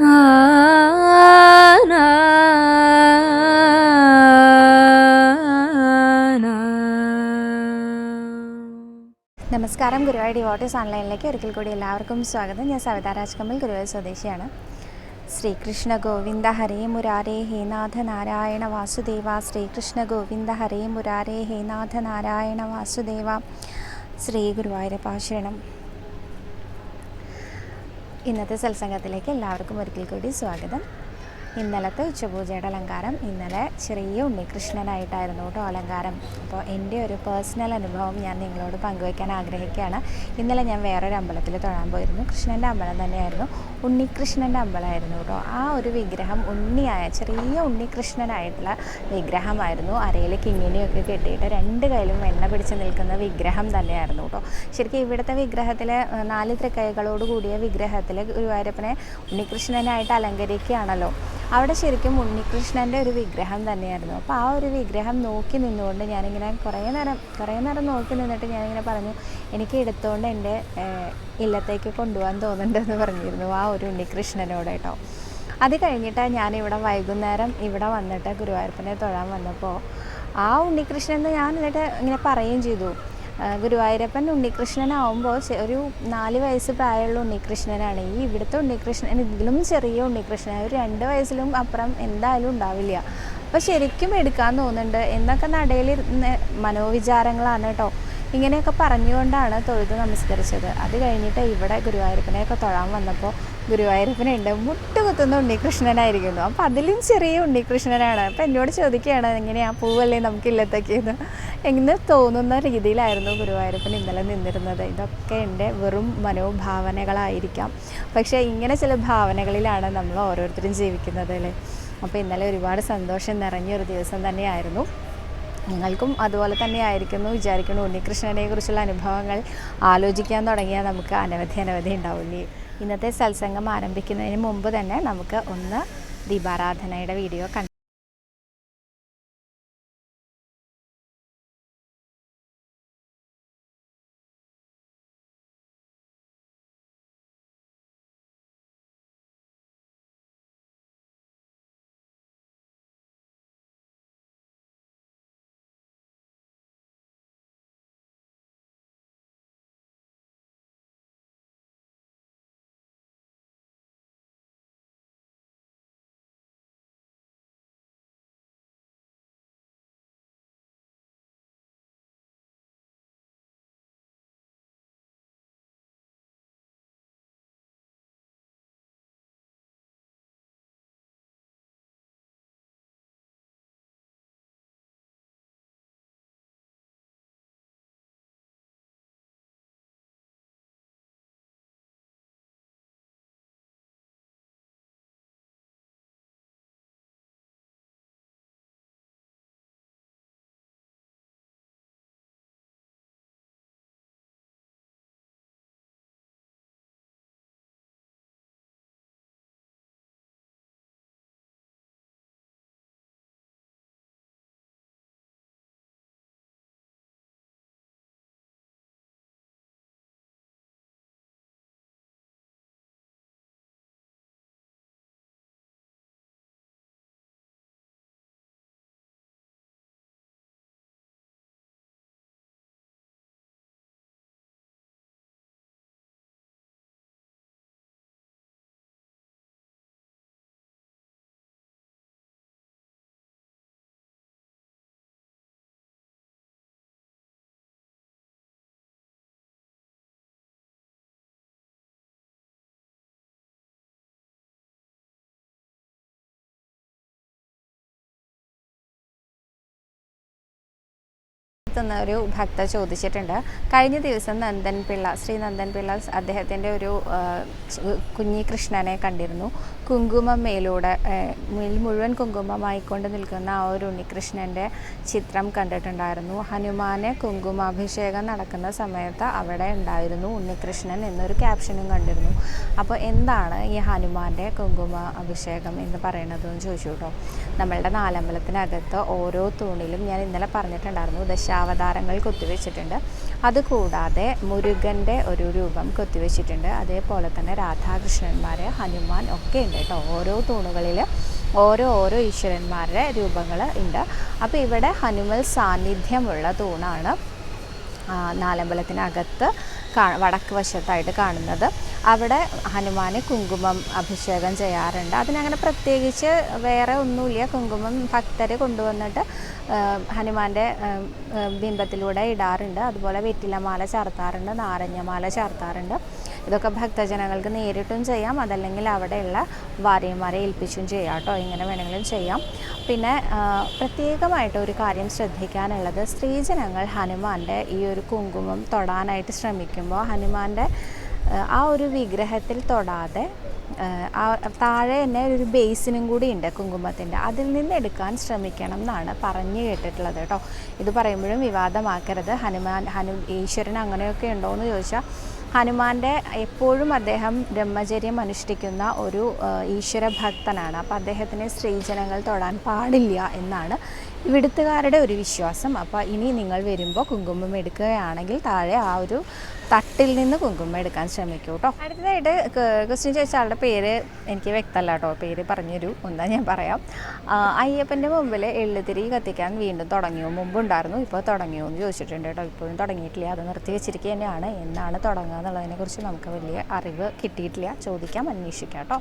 നമസ്കാരം ഗുരുവായൂർ ഡിവോട്ടീസ് ഓൺലൈനിലേക്ക് ഒരിക്കൽ കൂടി എല്ലാവർക്കും സ്വാഗതം. ഞാൻ സവിത രാജ്കമൽ ഗുരുവായൂർ സ്വദേശിയാണ്. ശ്രീകൃഷ്ണ ഗോവിന്ദ ഹരേ മുരാരേ ഹേനാഥ നാരായണ വാസുദേവ. ശ്രീകൃഷ്ണ ഗോവിന്ദ ഹരേ മുരാരേ ഹേനാഥ നാരായണ വാസുദേവ. ശ്രീ ഗുരുവായൂരപ്പ ശരണം ഇന്നത്തെ സത്സംഗത്തിലേക്ക് എല്ലാവർക്കും ഒരിക്കൽ കൂടി സ്വാഗതം. ഇന്നലത്തെ ഉച്ചപൂജയുടെ അലങ്കാരം ഇന്നലെ ചെറിയ ഉണ്ണികൃഷ്ണനായിട്ടായിരുന്നു കേട്ടോ അലങ്കാരം. അപ്പോൾ എന്റെ ഒരു പേഴ്സണൽ അനുഭവം ഞാൻ നിങ്ങളോട് പങ്കുവയ്ക്കാൻ ആഗ്രഹിക്കുകയാണ്. ഇന്നലെ ഞാൻ വേറൊരു അമ്പലത്തിൽ തൊഴാൻ പോയിരുന്നു. കൃഷ്ണന്റെ അമ്പലം തന്നെയായിരുന്നു. ഉണ്ണികൃഷ്ണന്റെ അമ്പലമായിരുന്നു കേട്ടോ. ആ ഒരു വിഗ്രഹം ഉണ്ണിയായ ചെറിയ ഉണ്ണികൃഷ്ണനായിട്ടുള്ള വിഗ്രഹമായിരുന്നു. അരയിൽ കിങ്ങിനെയൊക്കെ കെട്ടിയിട്ട് രണ്ട് കയ്യിലും വെണ്ണ പിടിച്ച് നിൽക്കുന്ന വിഗ്രഹം തന്നെയായിരുന്നു കേട്ടോ. ശരിക്കും ഇവിടുത്തെ വിഗ്രഹത്തിൽ നാല് തൃക്കൈകളോട് കൂടിയ വിഗ്രഹത്തിൽ ഗുരുവായൂരപ്പനെ ഉണ്ണികൃഷ്ണനായിട്ട് അലങ്കരിക്കുകയാണല്ലോ. അവിടെ ശരിക്കും ഉണ്ണികൃഷ്ണന്റെ ഒരു വിഗ്രഹം തന്നെയായിരുന്നു. അപ്പോൾ ആ ഒരു വിഗ്രഹം നോക്കി നിന്നുകൊണ്ട് ഞാനിങ്ങനെ കുറേ നേരം കുറേ നേരം നോക്കി നിന്നിട്ട് ഞാനിങ്ങനെ പറഞ്ഞു എനിക്ക് എടുത്തുകൊണ്ട് എന്റെ ഇല്ലത്തേക്ക് കൊണ്ടുപോകാൻ തോന്നുന്നുണ്ടെന്ന് പറഞ്ഞിരുന്നു. ആ ഒരു ഉണ്ണികൃഷ്ണനോട് കേട്ടോ അത് കഴിഞ്ഞിട്ട് ഞാനിവിടെ വൈകുന്നേരം ഇവിടെ വന്നിട്ട് ഗുരുവായൂരപ്പനെ തൊഴാൻ വന്നപ്പോൾ ആ ഉണ്ണികൃഷ്ണൻ ഞാൻ എന്നിട്ട് ഇങ്ങനെ പറയുകയും ചെയ്തു. ഗുരുവായൂരപ്പൻ ഉണ്ണികൃഷ്ണനാവുമ്പോൾ ഒരു നാല് വയസ്സ് പ്രായമുള്ള ഉണ്ണികൃഷ്ണനാണ്. ഈ ഇവിടുത്തെ ഉണ്ണികൃഷ്ണൻ ഇതിലും ചെറിയ ഉണ്ണികൃഷ്ണൻ ഒരു രണ്ട് വയസ്സിലും അപ്പുറം എന്തായാലും ഉണ്ടാവില്ല. അപ്പോൾ ശരിക്കും എടുക്കാൻ തോന്നുന്നുണ്ട്. എന്നൊക്കെ നടയിൽ മനോവിചാരങ്ങളാണ് കേട്ടോ ഇങ്ങനെയൊക്കെ പറഞ്ഞുകൊണ്ടാണ് തൊഴുത് നമസ്കരിച്ചത്. അത് കഴിഞ്ഞിട്ട് ഇവിടെ ഗുരുവായൂരപ്പനെയൊക്കെ തൊഴാൻ വന്നപ്പോൾ ഗുരുവായൂരപ്പനുണ്ട്. മുട്ടുകുത്തുന്ന ഉണ്ണികൃഷ്ണനായിരിക്കുന്നു. അപ്പോൾ അതിലും ചെറിയ ഉണ്ണികൃഷ്ണനാണ്. അപ്പോൾ എന്നോട് ചോദിക്കുകയാണ് എങ്ങനെയാ? പൂവല്ലേ നമുക്ക് ഇല്ലത്തൊക്കെയെന്ന് എന്ന് തോന്നുന്ന രീതിയിലായിരുന്നു ഗുരുവായൂരപ്പൻ ഇന്നലെ നിന്നിരുന്നത്. ഇതൊക്കെ എന്റെ വെറും മനോഭാവനകളായിരിക്കാം. പക്ഷേ ഇങ്ങനെ ചില ഭാവനകളിലാണ് നമ്മൾ ഓരോരുത്തരും ജീവിക്കുന്നത് അല്ലേ? അപ്പോൾ ഇന്നലെ ഒരുപാട് സന്തോഷം നിറഞ്ഞൊരു ദിവസം തന്നെയായിരുന്നു. നിങ്ങൾക്കും അതുപോലെ തന്നെ ആയിരിക്കുന്നു. വിചാരിക്കുന്നു ഉണ്ണികൃഷ്ണനെ കുറിച്ചുള്ള അനുഭവങ്ങൾ ആലോചിക്കാൻ തുടങ്ങിയാൽ നമുക്ക് അനവധി അനവധി ഉണ്ടാവില്ലേ ഇന്നത്തെ സത്സംഗം ആരംഭിക്കുന്നതിന് മുമ്പ് തന്നെ നമുക്ക് ഒന്ന് ദീപാരാധനയുടെ വീഡിയോ കണ്ട് എത്തുന്ന ഒരു ഭക്ത ചോദിച്ചിട്ടുണ്ട്. കഴിഞ്ഞ ദിവസം നന്ദൻ പിള്ള ശ്രീ നന്ദൻ പിള്ള അദ്ദേഹത്തിന്റെ ഒരു ആ, കുഞ്ഞി കൃഷ്ണനെ കണ്ടിരുന്നു. കുങ്കുമം മേലൂടെ മുഴുവൻ കുങ്കുമമായിക്കൊണ്ട് നിൽക്കുന്ന ആ ഒരു ഉണ്ണികൃഷ്ണന്റെ ചിത്രം കണ്ടിട്ടുണ്ടായിരുന്നു. ഹനുമാനെ കുങ്കുമാഭിഷേകം നടക്കുന്ന സമയത്ത് അവിടെ ഉണ്ടായിരുന്നു ഉണ്ണികൃഷ്ണൻ എന്നൊരു ക്യാപ്ഷനും കണ്ടിരുന്നു. അപ്പോൾ എന്താണ് ഈ ഹനുമാന്റെ കുങ്കുമ അഭിഷേകം എന്ന് പറയുന്നത് എന്ന് ചോദിച്ചു കേട്ടോ. നമ്മളുടെ നാലമ്പലത്തിനകത്ത് ഓരോ തൂണിലും ഞാൻ ഇന്നലെ പറഞ്ഞിട്ടുണ്ടായിരുന്നു ദശാവതാരങ്ങൾ കൊത്തിവെച്ചിട്ടുണ്ട്. അതുകൂടാതെ മുരുകന്റെ ഒരു രൂപം കൊത്തിവെച്ചിട്ടുണ്ട്. അതേപോലെ തന്നെ രാധാകൃഷ്ണന്മാർ ഹനുമാൻ ഒക്കെ ഉണ്ട് കേട്ടോ. ഓരോ തൂണുകളിൽ ഓരോ ഓരോ ഈശ്വരന്മാരുടെ രൂപങ്ങൾ ഉണ്ട്. അപ്പോൾ ഇവിടെ ഹനുമൽ സാന്നിധ്യമുള്ള തൂണാണ് നാലമ്പലത്തിനകത്ത് കാ വടക്ക് വശത്തായിട്ട് കാണുന്നത്. അവിടെ ഹനുമാന് കുങ്കുമം അഭിഷേകം ചെയ്യാറുണ്ട്. അതിനങ്ങനെ പ്രത്യേകിച്ച് വേറെ ഒന്നുമില്ല. കുങ്കുമം ഭക്തർ കൊണ്ടുവന്നിട്ട് ഹനുമാന്റെ ബിംബത്തിലൂടെ ഇടാറുണ്ട്. അതുപോലെ വെറ്റിലമാല ചേർത്താറുണ്ട് നാരങ്ങമാല ചേർത്താറുണ്ട്. ഇതൊക്കെ ഭക്തജനങ്ങൾക്ക് നേരിട്ടും ചെയ്യാം. അതല്ലെങ്കിൽ അവിടെയുള്ള വാര്യന്മാരെ ഏൽപ്പിച്ചും ചെയ്യാം കേട്ടോ. ഇങ്ങനെ വേണമെങ്കിലും ചെയ്യാം. പിന്നെ പ്രത്യേകമായിട്ട് ഒരു കാര്യം ശ്രദ്ധിക്കാനുള്ളത് സ്ത്രീജനങ്ങൾ ഹനുമാന്റെ ഈ ഒരു കുങ്കുമം തൊടാനായിട്ട് ശ്രമിക്കുമ്പോൾ ഹനുമാന്റെ ആ, ഒരു വിഗ്രഹത്തിൽ തൊടാതെ താഴെ തന്നെ ഒരു ബേസിനും കൂടി ഉണ്ട് കുങ്കുമത്തിന്റെ. അതിൽ നിന്ന് എടുക്കാൻ ശ്രമിക്കണം എന്നാണ് പറഞ്ഞു കേട്ടിട്ടുള്ളത് കേട്ടോ. ഇത് പറയുമ്പോഴും വിവാദമാക്കരുത്. ഹനുമാൻ ഹനു ഈശ്വരൻ അങ്ങനെയൊക്കെ ഉണ്ടോ എന്ന് ചോദിച്ചാൽ ഹനുമാന്റെ എപ്പോഴും അദ്ദേഹം ബ്രഹ്മചര്യം അനുഷ്ഠിക്കുന്ന ഒരു ഈശ്വര ഭക്തനാണ് അപ്പോൾ അദ്ദേഹത്തിന് സ്ത്രീജനങ്ങൾ തൊടാൻ പാടില്ല എന്നാണ് ഇവിടുത്തുകാരുടെ ഒരു വിശ്വാസം. അപ്പോൾ ഇനി നിങ്ങൾ വരുമ്പോൾ കുങ്കുമം എടുക്കുകയാണെങ്കിൽ താഴെ ആ ഒരു തട്ടിൽ നിന്ന് കുങ്കുമം എടുക്കാൻ ശ്രമിക്കൂ കേട്ടോ അടുത്തതായിട്ട് ക്വസ്റ്റ്യൻ ചോദിച്ച ആളുടെ പേര് എനിക്ക് വ്യക്തമല്ല കേട്ടോ പേര് പറഞ്ഞൊരു ഒന്നാ ഞാൻ പറയാം. അയ്യപ്പന്റെ മുമ്പിൽ എള്ളുതിരി കത്തിക്കാൻ വീണ്ടും തുടങ്ങിയോ? മുമ്പുണ്ടായിരുന്നു ഇപ്പോൾ തുടങ്ങിയോ എന്ന് ചോദിച്ചിട്ടുണ്ട് കേട്ടോ ഇപ്പോഴും തുടങ്ങിയിട്ടില്ല. അത് നിർത്തി വെച്ചിരിക്കുക തന്നെയാണ് എന്നാണ് തുടങ്ങുക എന്നുള്ളതിനെക്കുറിച്ച് നമുക്ക് വലിയ അറിവ് കിട്ടിയിട്ടില്ല. ചോദിക്കാം അന്വേഷിക്കാം കേട്ടോ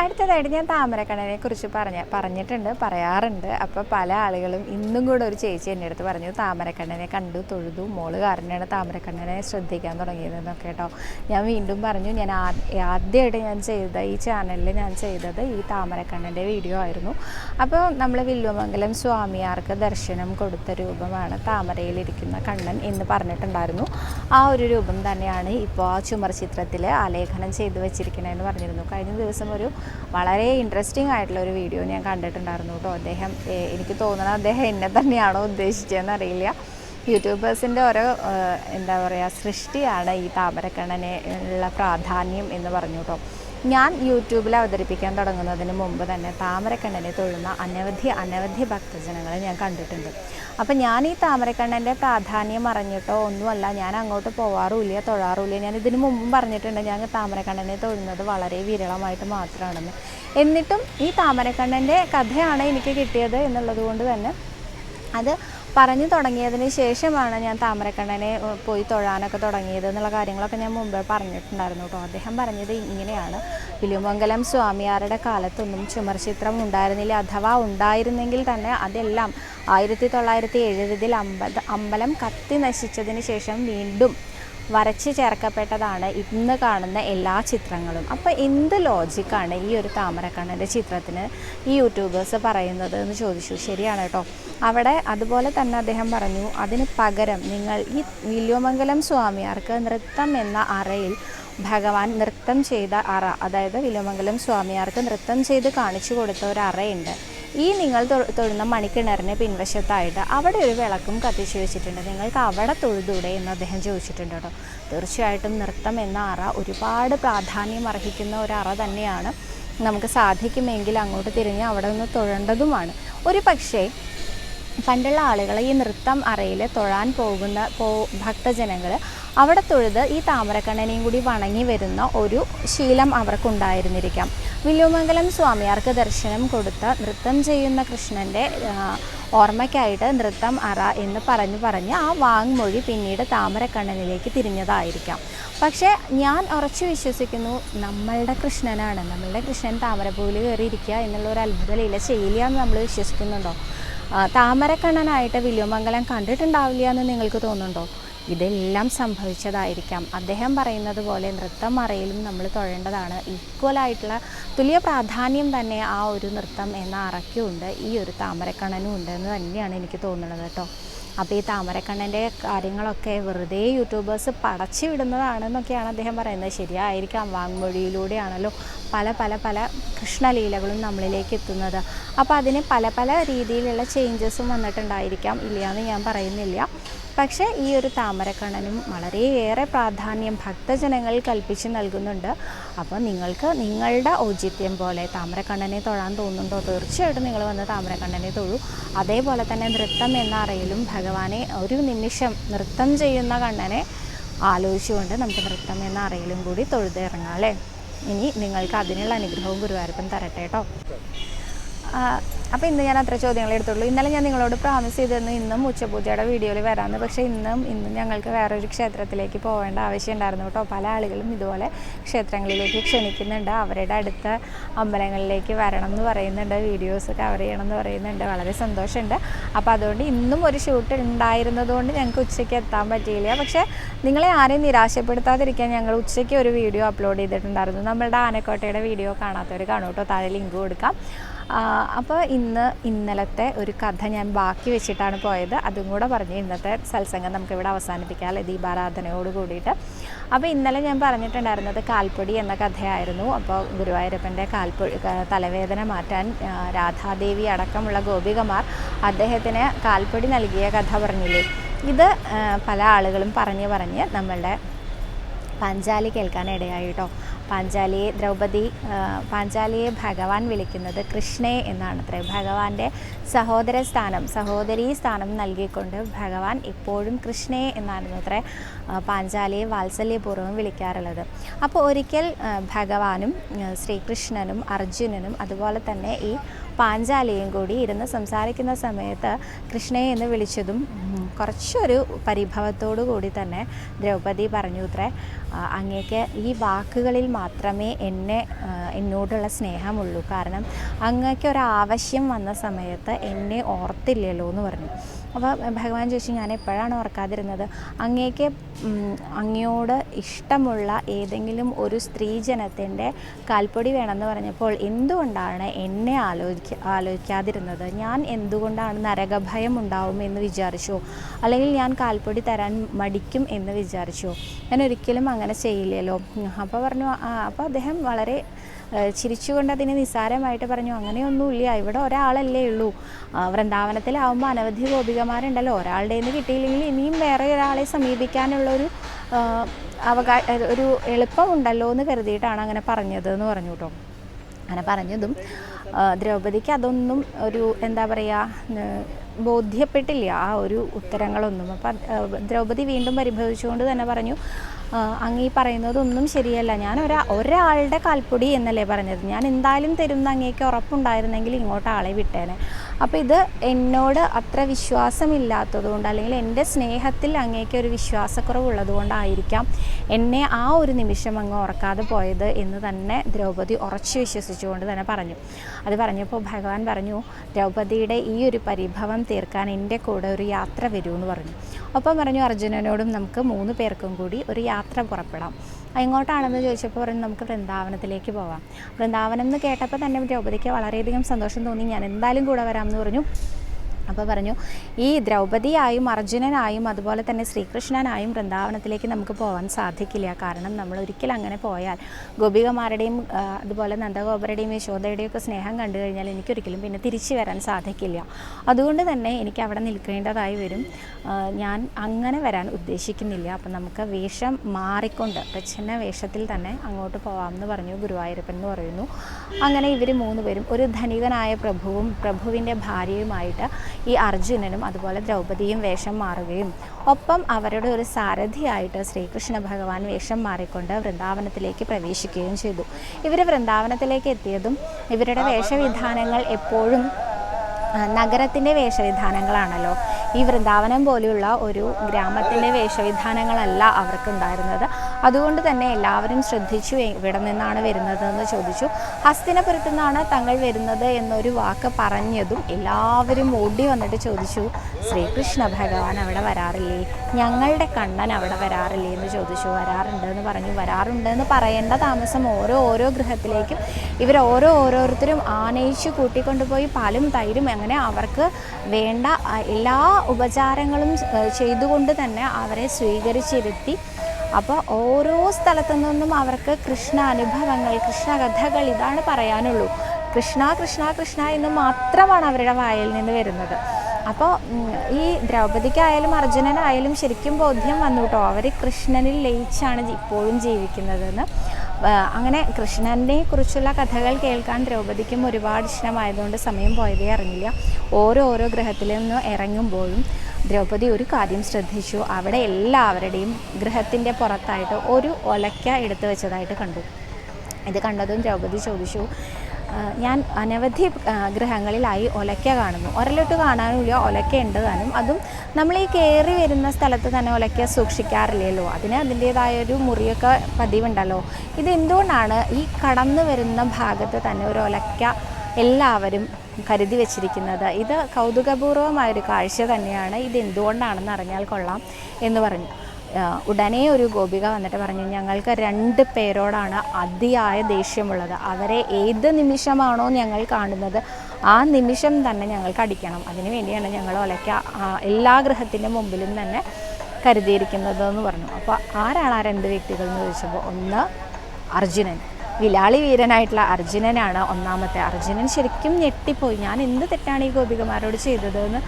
അടുത്തതായിട്ട് ഞാൻ താമരക്കണ്ണനെ കുറിച്ച് പറഞ്ഞ പറഞ്ഞിട്ടുണ്ട് പറയാറുണ്ട്. അപ്പോൾ പല ആളുകളും ഇന്നും കൂടെ ഒരു ചേച്ചി എന്റെ അടുത്ത് പറഞ്ഞു താമരക്കണ്ണനെ കണ്ടു തൊഴുതു. മോൾ കാരനാണ് താമരക്കണ്ണനെ ശ്രദ്ധിക്കാൻ തുടങ്ങിയതെന്നൊക്കെ കേട്ടോ. ഞാൻ വീണ്ടും പറഞ്ഞു ഞാൻ ആദ്യ- ആദ്യമായിട്ട് ഞാൻ ചെയ്ത ഈ ചാനലിൽ ഞാൻ ചെയ്തത് ഈ താമരക്കണ്ണന്റെ വീഡിയോ ആയിരുന്നു. അപ്പോൾ നമ്മൾ വില്വമംഗലം സ്വാമിയാർക്ക് ദർശനം കൊടുത്ത രൂപമാണ് താമരയിലിരിക്കുന്ന കണ്ണൻ എന്ന് പറഞ്ഞിട്ടുണ്ടായിരുന്നു. ആ ഒരു രൂപം തന്നെയാണ് ഇപ്പോൾ ആ ചുമർ ചിത്രത്തിൽ ആലേഖനം ചെയ്തു വെച്ചിരിക്കണമെന്ന് പറഞ്ഞിരുന്നു. കഴിഞ്ഞ ദിവസം വളരെ ഇൻട്രസ്റ്റിംഗ് ആയിട്ടുള്ള ഒരു വീഡിയോ ഞാൻ കണ്ടിട്ടുണ്ടായിരുന്നു കേട്ടോ. അദ്ദേഹം എനിക്ക് തോന്നുന്നത് അദ്ദേഹം എന്നെ തന്നെയാണോ ഉദ്ദേശിച്ചതെന്ന് അറിയില്ല. യൂട്യൂബേഴ്സിന്റെ ഓരോ എന്താ പറയുക സൃഷ്ടിയാണ് ഈ താമരക്കണ്ണനെ ഉള്ള പ്രാധാന്യം എന്ന് പറഞ്ഞു കേട്ടോ. ഞാൻ യൂട്യൂബിൽ അവതരിപ്പിക്കാൻ തുടങ്ങുന്നതിന് മുമ്പ് തന്നെ താമരക്കണ്ണനെ തൊഴുന്ന അനവധി അനവധി ഭക്തജനങ്ങളെ ഞാൻ കണ്ടിട്ടുണ്ട്. അപ്പം ഞാൻ ഈ താമരക്കണ്ണന്റെ പ്രാധാന്യം അറിഞ്ഞിട്ടോ ഒന്നുമല്ല ഞാൻ അങ്ങോട്ട് പോവാറുമില്ല തൊഴാറുമില്ല. ഞാൻ ഇതിനു മുമ്പും പറഞ്ഞിട്ടുണ്ട് ഞാൻ താമരക്കണ്ണനെ തൊഴുന്നത് വളരെ വിരളമായിട്ട് മാത്രമാണെന്ന്. എന്നിട്ടും ഈ താമരക്കണ്ണന്റെ കഥയാണ് എനിക്ക് കിട്ടിയത് എന്നുള്ളത് കൊണ്ട് തന്നെ അത് പറഞ്ഞു തുടങ്ങിയതിന് ശേഷമാണ് ഞാൻ താമരക്കണ്ണനെ പോയി തൊഴാനൊക്കെ തുടങ്ങിയത് എന്നുള്ള കാര്യങ്ങളൊക്കെ ഞാൻ മുമ്പേ പറഞ്ഞിട്ടുണ്ടായിരുന്നു കേട്ടോ. അദ്ദേഹം പറഞ്ഞത് ഇങ്ങനെയാണ്. വിലുമംഗലം സ്വാമിയാരുടെ കാലത്തൊന്നും ചുമർചിത്രം ഉണ്ടായിരുന്നില്ല. അഥവാ ഉണ്ടായിരുന്നെങ്കിൽ തന്നെ അതെല്ലാം ആയിരത്തി തൊള്ളായിരത്തി എഴുപതിൽ അമ്പത് അമ്പലം കത്തി നശിച്ചതിന് ശേഷം വീണ്ടും വരച്ച് ചേർക്കപ്പെട്ടതാണ് ഇന്ന് കാണുന്ന എല്ലാ ചിത്രങ്ങളും. അപ്പോൾ എന്ത് ലോജിക്കാണ് ഈ ഒരു താമരക്കണ്ണന്റെ ചിത്രത്തിന് ഈ യൂട്യൂബേഴ്സ് പറയുന്നത് എന്ന് ചോദിച്ചു. ശരിയാണ് കേട്ടോ. അവിടെ അതുപോലെ തന്നെ അദ്ദേഹം പറഞ്ഞു അതിന് പകരം നിങ്ങൾ ഈ വില്യോമംഗലം സ്വാമിയാർക്ക് നൃത്തം എന്ന അറയിൽ ഭഗവാൻ നൃത്തം ചെയ്ത അറ അതായത് വില്യമംഗലം സ്വാമിയാർക്ക് നൃത്തം ചെയ്ത് കാണിച്ചു കൊടുത്ത ഒരു അറയുണ്ട്. ഈ നിങ്ങൾ തൊഴുന്ന മണിക്കിണറിന് പിൻവശത്തായിട്ട് അവിടെ ഒരു വിളക്കും കത്തിച്ചു വെച്ചിട്ടുണ്ട് നിങ്ങൾക്ക് അവിടെ തൊഴുതൂടെ എന്ന് അദ്ദേഹം ചോദിച്ചിട്ടുണ്ട് കേട്ടോ. തീർച്ചയായിട്ടും നൃത്തം എന്ന അറ ഒരുപാട് പ്രാധാന്യം അർഹിക്കുന്ന ഒരു അറ തന്നെയാണ്. നമുക്ക് സാധിക്കുമെങ്കിൽ അങ്ങോട്ട് തിരിഞ്ഞ് അവിടെ നിന്ന് തൊഴേണ്ടതുമാണ്. ഒരു പക്ഷേ പണ്ടുള്ള ആളുകൾ ഈ നൃത്തം അറയിൽ തൊഴാൻ പോകുന്ന ഭക്തജനങ്ങൾ അവിടെ തൊഴുത് ഈ താമരക്കണ്ണനെയും കൂടി വണങ്ങി വരുന്ന ഒരു ശീലം അവർക്കുണ്ടായിരുന്നിരിക്കാം. വില്ലുമംഗലം സ്വാമിയാർക്ക് ദർശനം കൊടുത്ത നൃത്തം ചെയ്യുന്ന കൃഷ്ണന്റെ ഓർമ്മയ്ക്കായിട്ട് നൃത്തം അറ എന്ന് പറഞ്ഞു പറഞ്ഞ് ആ വാങ്മൊഴി പിന്നീട് താമരക്കണ്ണനിലേക്ക് തിരിഞ്ഞതായിരിക്കാം. പക്ഷേ ഞാൻ ഉറച്ചു വിശ്വസിക്കുന്നു നമ്മളുടെ കൃഷ്ണനാണ്. നമ്മളുടെ കൃഷ്ണൻ താമരപ്പൂവിൽ കയറി ഇരിക്കുക എന്നുള്ള ഒരു അത്ഭുത ലീല ശൈലിയാണ് നമ്മൾ വിശ്വസിക്കുന്നുണ്ടോ? താമരക്കണ്ണനായിട്ട് വില്ലുമംഗലം കണ്ടിട്ടുണ്ടാവില്ല എന്ന് നിങ്ങൾക്ക് തോന്നുന്നുണ്ടോ? ഇതെല്ലാം സംഭവിച്ചതായിരിക്കാം. അദ്ദേഹം പറയുന്നത് പോലെ നൃത്തം അറയിലും നമ്മൾ തൊഴേണ്ടതാണ്. ഈക്വലായിട്ടുള്ള തുല്യ പ്രാധാന്യം തന്നെ ആ ഒരു നൃത്തം എന്ന അറയ്ക്കുമുണ്ട് ഈ ഒരു താമരക്കണ്ണനും ഉണ്ട് എന്ന് തന്നെയാണ് എനിക്ക് തോന്നുന്നത് കേട്ടോ. അപ്പോൾ ഈ താമരക്കണ്ണന്റെ കാര്യങ്ങളൊക്കെ വെറുതെ യൂട്യൂബേഴ്സ് പടച്ചു വിടുന്നതാണെന്നൊക്കെയാണ് അദ്ദേഹം പറയുന്നത്. ശരിയായിരിക്കാം വാങ്മൊഴിയിലൂടെയാണല്ലോ പല പല പല കൃഷ്ണലീലകളും നമ്മളിലേക്ക് എത്തുന്നത്. അപ്പോൾ അതിന് പല പല രീതിയിലുള്ള ചേഞ്ചസും വന്നിട്ടുണ്ടായിരിക്കാം. ഇല്ല എന്ന് ഞാൻ പറയുന്നില്ല. പക്ഷേ ഈ ഒരു താമരക്കണ്ണനും വളരെയേറെ പ്രാധാന്യം ഭക്തജനങ്ങൾ കൽപ്പിച്ച് നൽകുന്നുണ്ട്. അപ്പോൾ നിങ്ങൾക്ക് നിങ്ങളുടെ ഔചിത്യം പോലെ താമരക്കണ്ണനെ തൊഴാൻ തോന്നുന്നുണ്ടോ? തീർച്ചയായിട്ടും നിങ്ങൾ വന്ന് താമരക്കണ്ണനെ തൊഴൂ. അതേപോലെ തന്നെ നൃത്തം എന്ന അറിയിലും ഭഗവാനെ ഒരു നിമിഷം നൃത്തം ചെയ്യുന്ന കണ്ണനെ ആലോചിച്ചുകൊണ്ട് നമുക്ക് നൃത്തം എന്ന അറിയിലും കൂടി തൊഴുതിറങ്ങാം അല്ലേ? ഇനി നിങ്ങൾക്ക് അതിനുള്ള അനുഗ്രഹവും ഗുരുവായൂരപ്പൻ തരട്ടെ കേട്ടോ. അപ്പോൾ ഇന്ന് ഞാൻ അത്ര ചോദ്യങ്ങൾ എടുത്തുള്ളൂ. ഇന്നലെ ഞാൻ നിങ്ങളോട് പ്രോമിസ് ചെയ്തിരുന്നു ഇന്നും ഉച്ചപൂജയുടെ വീഡിയോയിൽ വരാമെന്ന് പക്ഷേ ഇന്നും ഇന്നും ഞങ്ങൾക്ക് വേറൊരു ക്ഷേത്രത്തിലേക്ക് പോകേണ്ട ആവശ്യം ഉണ്ടായിരുന്നു കേട്ടോ. പല ആളുകളും ഇതുപോലെ ക്ഷേത്രങ്ങളിലേക്ക് ക്ഷണിക്കുന്നുണ്ട്. അവരുടെ അടുത്ത അമ്പലങ്ങളിലേക്ക് വരണം എന്ന് പറയുന്നുണ്ട്. വീഡിയോസ് കവർ ചെയ്യണം എന്ന് പറയുന്നുണ്ട്. വളരെ സന്തോഷമുണ്ട്. അപ്പോൾ അതുകൊണ്ട് ഇന്നും ഒരു ഷൂട്ട് ഉണ്ടായിരുന്നതുകൊണ്ട് ഞങ്ങൾക്ക് ഉച്ചയ്ക്ക് എത്താൻ പറ്റിയില്ല. പക്ഷേ നിങ്ങളെ ആരെയും നിരാശപ്പെടുത്താതിരിക്കാൻ ഞങ്ങൾ ഉച്ചയ്ക്ക് ഒരു വീഡിയോ അപ്ലോഡ് ചെയ്തിട്ടുണ്ടായിരുന്നു. നമ്മളുടെ ആനക്കോട്ടയുടെ വീഡിയോ കാണാത്തവർ കാണും കേട്ടോ. താഴെ ലിങ്ക് കൊടുക്കാം. അപ്പോൾ ഇന്ന് ഇന്നലത്തെ ഒരു കഥ ഞാൻ ബാക്കി വെച്ചിട്ടാണ് പോയത്. അതും കൂടെ പറഞ്ഞ് ഇന്നത്തെ സത്സംഗം നമുക്കിവിടെ അവസാനിപ്പിക്കാം. ദീപാരാധനയോട് കൂടിയിട്ട്. അപ്പോൾ ഇന്നലെ ഞാൻ പറഞ്ഞിട്ടുണ്ടായിരുന്നത് കാൽപ്പൊടി എന്ന കഥയായിരുന്നു. അപ്പോൾ ഗുരുവായൂരപ്പന്റെ കാൽപ്പൊടി തലവേദന മാറ്റാൻ രാധാദേവി അടക്കമുള്ള ഗോപികമാർ അദ്ദേഹത്തിന് കാൽപ്പൊടി നൽകിയ കഥ പറഞ്ഞില്ലേ? ഇത് പല ആളുകളും പറഞ്ഞ് പറഞ്ഞ് നമ്മളുടെ പാഞ്ചാലി കേൾക്കാൻ കേട്ടോ പാഞ്ചാലിയെ ദ്രൗപദി പാഞ്ചാലിയെ ഭഗവാൻ വിളിക്കുന്നത് കൃഷ്ണയെ എന്നാണ്. അത്രേ ഭഗവാന്റെ സഹോദര സ്ഥാനം സഹോദരീ സ്ഥാനം നൽകിക്കൊണ്ട് ഭഗവാൻ ഇപ്പോഴും കൃഷ്ണയെ എന്നായിരുന്നു. അത്രേ പാഞ്ചാലിയെ വാത്സല്യപൂർവം വിളിക്കാറുള്ളത്. അപ്പോൾ ഒരിക്കൽ ഭഗവാനും ശ്രീകൃഷ്ണനും അർജുനനും അതുപോലെ തന്നെ ഈ പാഞ്ചാലിയും കൂടി ഇരുന്ന് സംസാരിക്കുന്ന സമയത്ത് കൃഷ്ണയെ എന്ന് വിളിച്ചതും കുറച്ചൊരു പരിഭവത്തോടു കൂടി തന്നെ ദ്രൗപദി പറഞ്ഞു ഇത്രേ അങ്ങേക്ക് ഈ വാക്കുകളിൽ മാത്രമേ എന്നെ എന്നോടുള്ള സ്നേഹമുള്ളൂ. കാരണം അങ്ങേക്ക് ഒരു ആവശ്യം വന്ന സമയത്ത് എന്നെ ഓർത്തില്ലല്ലോ എന്ന് പറഞ്ഞു. അപ്പോൾ ഭഗവാൻ ചോദിച്ചു ഞാൻ എപ്പോഴാണ് ഓർക്കാതിരുന്നത്. അങ്ങേക്ക് അങ്ങയോട് ഇഷ്ടമുള്ള ഏതെങ്കിലും ഒരു സ്ത്രീജനത്തിന്റെ കാൽപ്പൊടി വേണമെന്ന് പറഞ്ഞപ്പോൾ എന്തുകൊണ്ടാണ് എന്നെ ആലോചിക്ക ആലോചിക്കാതിരുന്നത്? ഞാൻ എന്തുകൊണ്ടാണ് നരകഭയം ഉണ്ടാവും എന്ന് വിചാരിച്ചു? അല്ലെങ്കിൽ ഞാൻ കാൽപ്പൊടി തരാൻ മടിക്കും എന്ന് വിചാരിച്ചു? ഞാൻ ഒരിക്കലും അങ്ങനെ ചെയ്യില്ലല്ലോ. അപ്പോൾ പറഞ്ഞു അപ്പോൾ അദ്ദേഹം വളരെ ചിരിച്ചുകൊണ്ട് അതിനെ നിസ്സാരമായിട്ട് പറഞ്ഞു അങ്ങനെയൊന്നുമില്ല ഇവിടെ ഒരാളല്ലേ ഉള്ളൂ. വൃന്ദാവനത്തിലാവുമ്പോൾ അനവധി ഗോപികമാരുണ്ടല്ലോ. ഒരാളുടെ നിന്ന് കിട്ടിയില്ലെങ്കിൽ ഇനിയും വേറെ ഒരാളെ സമീപിക്കാനുള്ളൊരു അവകാ ഒരു എളുപ്പമുണ്ടല്ലോ എന്ന് കരുതിയിട്ടാണ് അങ്ങനെ പറഞ്ഞത് എന്ന് പറഞ്ഞു കേട്ടോ. അങ്ങനെ പറഞ്ഞതും ദ്രൗപദിക്ക് അതൊന്നും ഒരു എന്താ പറയുക ബോധ്യപ്പെട്ടില്ല ആ ഒരു ഉത്തരങ്ങളൊന്നും. അപ്പം ദ്രൗപദി വീണ്ടും പരിഭവിച്ചുകൊണ്ട് തന്നെ പറഞ്ഞു "ആ, അങ്ങ് ഈ പറയുന്നതൊന്നും ശരിയല്ല. ഞാൻ ഒരാ ഒരാളുടെ കാൽപ്പൊടി എന്നല്ലേ പറഞ്ഞത്. ഞാൻ എന്തായാലും തരുന്ന അങ്ങേക്ക് ഉറപ്പുണ്ടായിരുന്നെങ്കിൽ ഇങ്ങോട്ട് ആളെ വിട്ടേനെ. അപ്പോൾ ഇത് എന്നോട് അത്ര വിശ്വാസമില്ലാത്തതുകൊണ്ട് അല്ലെങ്കിൽ എന്റെ സ്നേഹത്തിൽ അങ്ങേക്ക് ഒരു വിശ്വാസക്കുറവുള്ളത് കൊണ്ടായിരിക്കാം എന്നെ ആ ഒരു നിമിഷം അങ്ങ് ഓർക്കാതെ പോയത് എന്ന് തന്നെ ദ്രൗപദി ഉറച്ചു വിശ്വസിച്ചുകൊണ്ട് തന്നെ പറഞ്ഞു. അത് പറഞ്ഞപ്പോൾ ഭഗവാൻ പറഞ്ഞു ദ്രൗപദിയുടെ ഈ ഒരു പരിഭവം തീർക്കാൻ എന്റെ കൂടെ ഒരു യാത്ര വരൂ എന്ന് പറഞ്ഞു. ഒപ്പം പറഞ്ഞു അർജുനനോടും നമുക്ക് മൂന്ന് പേർക്കും കൂടി ഒരു യാത്ര പുറപ്പെടാം. എങ്ങോട്ടാണെന്ന് ചോദിച്ചപ്പോൾ പറഞ്ഞു നമുക്ക് വൃന്ദാവനത്തിലേക്ക് പോവാം. വൃന്ദാവനം എന്ന് കേട്ടപ്പോൾ തന്നെ ദ്രൗപദിക്ക് വളരെയധികം സന്തോഷം തോന്നി. ഞാൻ എന്തായാലും കൂടെ വരാമെന്ന് പറഞ്ഞു. അപ്പോൾ പറഞ്ഞു ഈ ദ്രൗപതിയായും അർജുനനായും അതുപോലെ തന്നെ ശ്രീകൃഷ്ണനായും വൃന്ദാവനത്തിലേക്ക് നമുക്ക് പോകാൻ സാധിക്കില്ല. കാരണം നമ്മൾ ഒരിക്കലും അങ്ങനെ പോയാൽ ഗോപികമാരുടെയും അതുപോലെ നന്ദഗോപരുടെയും യശോദയുടെയും ഒക്കെ സ്നേഹം കണ്ടു കഴിഞ്ഞാൽ എനിക്കൊരിക്കലും പിന്നെ തിരിച്ചു വരാൻ സാധിക്കില്ല. അതുകൊണ്ട് തന്നെ എനിക്ക് അവിടെ നിൽക്കേണ്ടതായി വരും. ഞാൻ അങ്ങനെ വരാൻ ഉദ്ദേശിക്കുന്നില്ല. അപ്പം നമുക്ക് വേഷം മാറിക്കൊണ്ട് പ്രച്ഛന്ന വേഷത്തിൽ തന്നെ അങ്ങോട്ട് പോകാമെന്ന് പറഞ്ഞു ഗുരുവായൂരപ്പൻ എന്ന് പറയുന്നു. അങ്ങനെ ഇവർ മൂന്ന് പേരും ഒരു ധനികനായ പ്രഭുവും പ്രഭുവിന്റെ ഭാര്യയുമായിട്ട് ഈ അർജുനനും അതുപോലെ ദ്രൗപദിയും വേഷം മാറുകയും ഒപ്പം അവരുടെ ഒരു സാരഥിയായിട്ട് ശ്രീകൃഷ്ണ ഭഗവാൻ വേഷം മാറിക്കൊണ്ട് വൃന്ദാവനത്തിലേക്ക് പ്രവേശിക്കുകയും ചെയ്തു. ഇവർ വൃന്ദാവനത്തിലേക്ക് എത്തിയതും ഇവരുടെ വേഷവിധാനങ്ങൾ എപ്പോഴും നഗരത്തിന്റെ വേഷവിധാനങ്ങളാണല്ലോ. ഈ വൃന്ദാവനം പോലെയുള്ള ഒരു ഗ്രാമത്തിന്റെ വേഷവിധാനങ്ങളല്ല അവർക്കുണ്ടായിരുന്നത്. അതുകൊണ്ട് തന്നെ എല്ലാവരും ശ്രദ്ധിച്ചു "എ- ഇവിടെ നിന്നാണ് വരുന്നതെന്ന് ചോദിച്ചു. ഹസ്തിനപുരത്ത് നിന്നാണ് തങ്ങൾ വരുന്നത് എന്നൊരു വാക്ക് പറഞ്ഞതും എല്ലാവരും ഓടി വന്നിട്ട് ചോദിച്ചു ശ്രീകൃഷ്ണ ഭഗവാൻ അവിടെ വരാറില്ലേ? ഞങ്ങളുടെ കണ്ണൻ അവിടെ വരാറില്ലേ? എന്ന് ചോദിച്ചു. വരാറുണ്ട് എന്ന് പറഞ്ഞു. വരാറുണ്ട് എന്ന് പറയേണ്ട താമസം ഓരോ ഓരോ ഗൃഹത്തിലേക്കും ഇവർ ഓരോ ഓരോരുത്തരും ആനയിച്ച് കൂട്ടിക്കൊണ്ടുപോയി പാലും തൈരും അങ്ങനെ അവർക്ക് വേണ്ട എല്ലാ ഉപചാരങ്ങളും ചെയ്തുകൊണ്ട് തന്നെ അവരെ സ്വീകരിച്ചിരുത്തി അപ്പോൾ ഓരോ സ്ഥലത്തു നിന്നും അവർക്ക് കൃഷ്ണ അനുഭവങ്ങൾ കൃഷ്ണ കഥകൾ ഇതാണ് പറയാനുള്ളൂ. കൃഷ്ണ കൃഷ്ണ കൃഷ്ണ എന്ന് മാത്രമാണ് അവരുടെ വായിൽ നിന്ന് വരുന്നത്. അപ്പോൾ ഈ ദ്രൗപദിക്കായാലും അർജുനനായാലും ശരിക്കും ബോധ്യം വന്നു കേട്ടോ. അവർ കൃഷ്ണനിൽ ലയിച്ചാണ് ഇപ്പോഴും ജീവിക്കുന്നതെന്ന്. അങ്ങനെ കൃഷ്ണനെ കുറിച്ചുള്ള കഥകൾ കേൾക്കാൻ ദ്രൗപദിക്കും ഒരുപാട് ഇഷ്ടമായതുകൊണ്ട് സമയം പോയതേ അറിഞ്ഞില്ല. ഓരോ ഓരോ ഗ്രഹത്തിൽ നിന്ന് ഇറങ്ങുമ്പോഴും ദ്രൗപദി ഒരു കാര്യം ശ്രദ്ധിച്ചു. അവിടെ എല്ലാവരുടെയും ഗൃഹത്തിന്റെ പുറത്തായിട്ട് ഒരു ഒലക്ക എടുത്തു വെച്ചതായിട്ട് കണ്ടു. ഇത് കണ്ടതും ദ്രൗപദി ചോദിച്ചു ഞാൻ അനവധി ഗ്രഹങ്ങളിലായി ഒലക്ക കാണുന്നു. ഒരലിട്ട് കാണാനുമില്ല ഒലക്ക ഉണ്ട് താനും. അതും നമ്മൾ ഈ കയറി വരുന്ന സ്ഥലത്ത് തന്നെ ഒലക്ക സൂക്ഷിക്കാറില്ലല്ലോ. അതിന് അതിന്റേതായ ഒരു മുറിയൊക്കെ പതിവുണ്ടല്ലോ. ഇതെന്തുകൊണ്ടാണ് ഈ കടന്നു വരുന്ന ഭാഗത്ത് തന്നെ ഒരു ഒലക്ക എല്ലാവരും കരുതി വെച്ചിരിക്കുന്നത്. ഇത് കൗതുകപൂർവമായൊരു കാഴ്ച തന്നെയാണ്. ഇത് എന്തുകൊണ്ടാണെന്ന് അറിഞ്ഞാൽ കൊള്ളാം എന്ന് പറഞ്ഞു. ഉടനെ ഒരു ഗോപിക വന്നിട്ട് പറഞ്ഞു ഞങ്ങൾക്ക് രണ്ട് പേരോടാണ് അതിയായ ദേഷ്യമുള്ളത്. അവരെ ഏത് നിമിഷമാണോ ഞങ്ങൾ കാണുന്നത് ആ നിമിഷം തന്നെ ഞങ്ങൾക്ക് അടിക്കണം. അതിനു വേണ്ടിയാണ് ഞങ്ങൾ ഒലയ്ക്ക എല്ലാ ഗൃഹത്തിന്റെ മുമ്പിലും തന്നെ കരുതിയിരിക്കുന്നത് എന്ന് പറഞ്ഞു. അപ്പോൾ ആരാണ് ആ രണ്ട് വ്യക്തികൾ എന്ന് ചോദിച്ചപ്പോൾ ഒന്ന് അർജുനൻ. വിലാളി വീരനായിട്ടുള്ള അർജുനനാണ് ഒന്നാമത്തെ. അർജുനൻ ശരിക്കും ഞെട്ടിപ്പോയി. ഞാൻ എന്ത് തെറ്റാണ് ഈ ഗോപികമാരോട് ചെയ്തതെന്ന്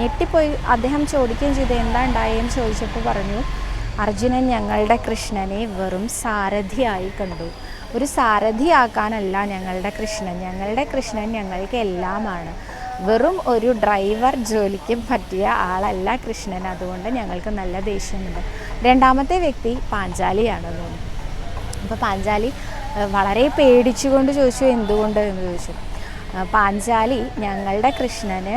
ഞെട്ടിപ്പോയി. അദ്ദേഹം ചോദിക്കുകയും ചെയ്തു എന്താ ഉണ്ടായെന്ന് ചോദിച്ചപ്പോൾ പറഞ്ഞു അർജുനൻ ഞങ്ങളുടെ കൃഷ്ണനെ വെറും സാരഥിയായി കണ്ടു. ഒരു സാരഥിയാക്കാനല്ല ഞങ്ങളുടെ കൃഷ്ണൻ. ഞങ്ങളുടെ കൃഷ്ണൻ ഞങ്ങൾക്ക് എല്ലാമാണ്. വെറും ഒരു ഡ്രൈവർ ജോലിക്ക് പറ്റിയ ആളല്ല കൃഷ്ണൻ. അതുകൊണ്ട് ഞങ്ങൾക്ക് നല്ല ദേഷ്യമുണ്ട്. രണ്ടാമത്തെ വ്യക്തി പാഞ്ചാലിയാണെന്ന് തോന്നുന്നു. അപ്പോൾ പാഞ്ചാലി വളരെ പേടിച്ചുകൊണ്ട് ചോദിച്ചു എന്തുകൊണ്ട് എന്ന് ചോദിച്ചു പാഞ്ചാലി ഞങ്ങളുടെ കൃഷ്ണന്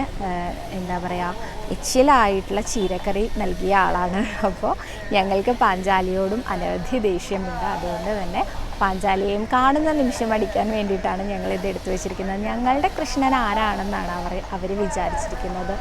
എന്താ പറയുക എച്ചിലായിട്ടുള്ള ചീരക്കറി നൽകിയ ആളാണ്. അപ്പോൾ ഞങ്ങൾക്ക് പാഞ്ചാലിയോടും അനവധി ദേഷ്യമുണ്ട്. അതുകൊണ്ട് തന്നെ പാഞ്ചാലിയെയും കാണുന്ന നിമിഷം അടിക്കാൻ വേണ്ടിയിട്ടാണ് ഞങ്ങൾ ഇത് എടുത്തു വെച്ചിരിക്കുന്നത്. ഞങ്ങളുടെ കൃഷ്ണൻ ആരാണെന്നാണ് അവർ അവർ വിചാരിച്ചിരിക്കുന്നത്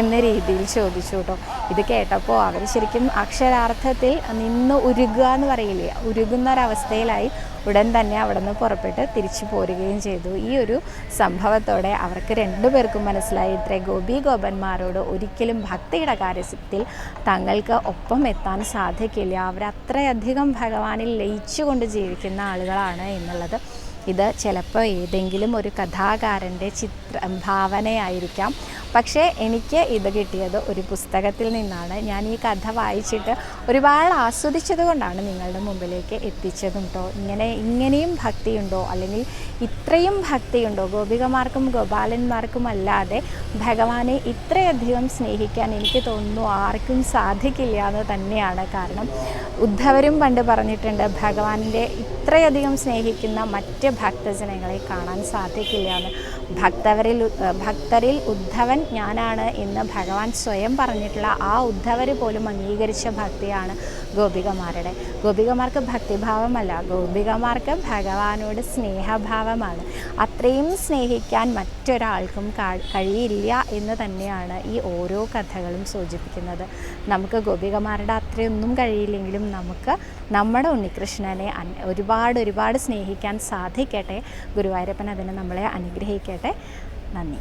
എന്ന രീതിയിൽ ചോദിച്ചു കേട്ടോ. ഇത് കേട്ടപ്പോൾ അവർ ശരിക്കും അക്ഷരാർത്ഥത്തിൽ നിന്ന് ഉരുകുക എന്ന് പറയില്ലേ ഉരുകുന്ന ഒരവസ്ഥയിലായി ഉടൻ തന്നെ അവിടെ നിന്ന് പുറപ്പെട്ട് തിരിച്ചു പോരുകയും ചെയ്തു. ഈ ഒരു സംഭവത്തോടെ അവർക്ക് രണ്ടുപേർക്കും മനസ്സിലായി. ഇത്ര ഗോപി ഗോപന്മാരോട് ഒരിക്കലും ഭക്തിയുടെ കാര്യത്തിൽ തങ്ങൾക്ക് ഒപ്പം എത്താൻ സാധിക്കില്ല. അവരത്രയധികം ഭഗവാനിൽ ലയിച്ചുകൊണ്ട് ജീവിക്കുന്ന ആളുകളാണ് എന്നുള്ളത്. ഇത് ചിലപ്പോൾ ഏതെങ്കിലും ഒരു കഥാകാരന്റെ ചിത്ര ഭാവനയായിരിക്കാം. പക്ഷേ എനിക്ക് ഇത് കിട്ടിയത് ഒരു പുസ്തകത്തിൽ നിന്നാണ്. ഞാൻ ഈ കഥ വായിച്ചിട്ട് ഒരുപാട് ആസ്വദിച്ചത് കൊണ്ടാണ് നിങ്ങളുടെ മുമ്പിലേക്ക് എത്തിച്ചതും കേട്ടോ ഇങ്ങനെ ഇങ്ങനെയും ഭക്തിയുണ്ടോ? അല്ലെങ്കിൽ ഇത്രയും ഭക്തിയുണ്ടോ? ഗോപികമാർക്കും ഗോപാലന്മാർക്കും അല്ലാതെ ഭഗവാനെ ഇത്രയധികം സ്നേഹിക്കാൻ എനിക്ക് തോന്നുന്നു ആർക്കും സാധിക്കില്ല എന്ന് തന്നെയാണ് കാരണം. ഉദ്ധവരും പണ്ട് പറഞ്ഞിട്ടുണ്ട് ഭഗവാന്റെ ഇത്രയധികം സ്നേഹിക്കുന്ന മറ്റ് ഭക്തജനങ്ങളെ കാണാൻ സാധിക്കില്ല എന്ന്. ഭക്തവരിൽ ഭക്തരിൽ ഉദ്ധവൻ ഞാനാണ് എന്ന് ഭഗവാൻ സ്വയം പറഞ്ഞിട്ടുള്ള ആ ഉദ്ധവർ പോലും അംഗീകരിച്ച ഭക്തിയാണ് ഗോപികമാരുടെ. ഗോപികമാർക്ക് ഭക്തിഭാവമല്ല ഗോപികമാർക്ക് ഭഗവാനോട് സ്നേഹഭാവമാണ്. അത്രയും സ്നേഹിക്കാൻ മറ്റൊരാൾക്കും കഴിയില്ല എന്ന് തന്നെയാണ് ഈ ഓരോ കഥകളും സൂചിപ്പിക്കുന്നത്. നമുക്ക് ഗോപികമാരുടെ അത്രയൊന്നും കഴിയില്ലെങ്കിലും നമുക്ക് നമ്മുടെ ഉണ്ണികൃഷ്ണനെ ഒരുപാട് ഒരുപാട് സ്നേഹിക്കാൻ സാധിക്കട്ടെ. ഗുരുവായൂരപ്പൻ അതിനെ നമ്മളെ അനുഗ്രഹിക്കട്ടെ. നന്ദി.